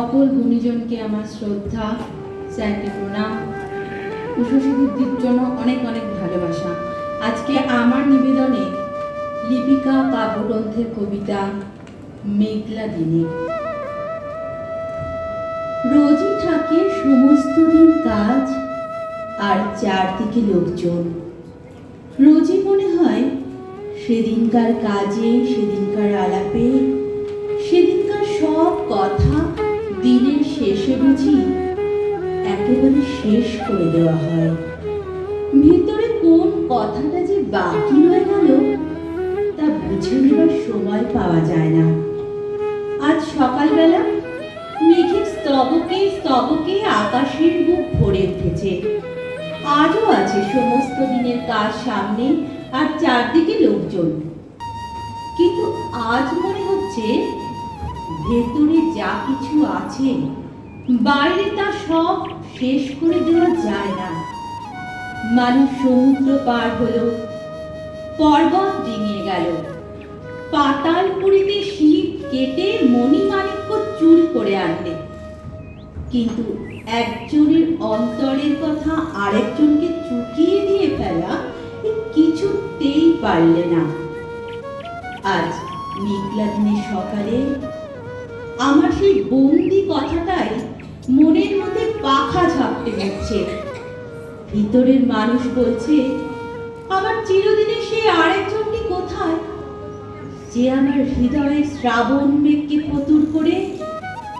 সকল গুণীজনকে আমার শ্রদ্ধা স্যারকে প্রণাম। উষসী বুদ্ধির জন্য অনেক অনেক ভালোবাসা। আজকে আমার নিবেদনে লিপিকা কাব্যগ্রন্থের কবিতা মেঘলা দিনে। রোজই থাকে সমস্ত দিন কাজ আর চারদিকে লোকজন। রোজই মনে হয় সেদিনকার কাজে, সেদিনকার আলাপে শেষে বুঝি একেবারে শেষ করে দেওয়া হয়। ভিতরে কোন কথাটা যে বাকি রয়ে গেল, তা বুঝে নেবার সময় পাওয়া যায় না। আজ সকালবেলা মেঘের স্তবকে স্তবকে আকাশের বুক ভরে উঠেছে। আজও আছে সমস্ত দিনের কাজ সামনে আর চারদিকে লোকজন। কিন্তু আজ মনে হচ্ছে ভেতরে যা কিছু আছে বাইরে তা সব শেষ করে দেওয়া যায় না। মানুষ সমুদ্র পার হলো, পর্বত ডিঙিয়ে গেল। পাতালপুরিতে শীত কেটে মণিমাণিক্য চুল করে আনলে। কিন্তু একজনের অন্তরের কথা আরেকজনকে চুকিয়ে দিয়ে ফেলা কিছুতেই পারলে না। আজ মেঘলা দিনের সকালে আমার সেই বন্দি কথাটাই মনের মধ্যে পাখা ঝাপটে হচ্ছে ভিতরের মানুষ বলছে আমার চিরদিনে সেই আরেকজনটি কোথায়? যে আমার হৃদয়ের শ্রাবণ মেঘকে ফতুর করে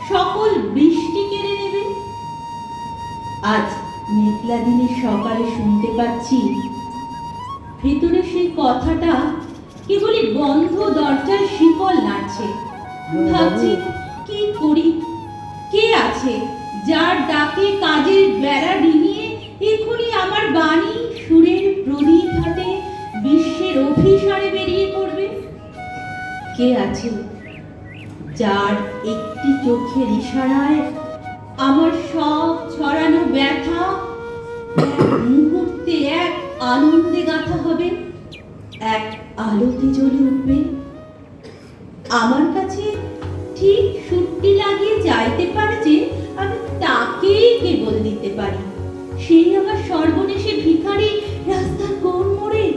সকল বৃষ্টি কেড়ে নেবে। আজ মেঘলা দিনের সকালে শুনতে পাচ্ছি ভিতরে সেই কথাটা কেবলই বন্ধ দরজার শিকল নাড়ছে। ভাবছি কি করি? আছে, যার ডাকে কাজের বেড়া ডিঙিয়ে এক্ষুনি আমার বাণী সুরের প্রদীপ হাতে বিশ্বের অভিসারে বেরিয়ে পড়বে। কে আছে যার একটি চোখের ইশারায় আমার সব ছড়ানো ব্যথা মুহূর্তে এক আনন্দে গাথা হবে, এক আলোতে জ্বলে উঠবে। আমার কাছে ঠিক সুরটি লাগিয়ে চাইতে পারে যে আমি তাকেই দিতে পারি। সেই আমার সর্বনেশে ভিখারি রাস্তার কোন মোড়ে?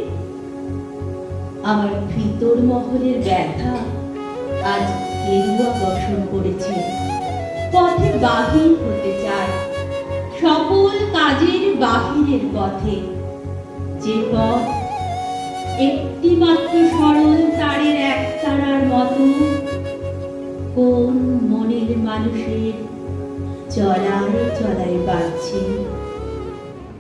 আমার ভিতর মহলের ব্যথা আজ কেরুয়া দর্শন করেছে। পথে বাহির হতে চায়। সকল কাজের বাহিরের পথে। যে পথ একটি মাত্র সরল তারের এক তারার মতো, কোন মনের মানুষের চলায় চলায় বাজছে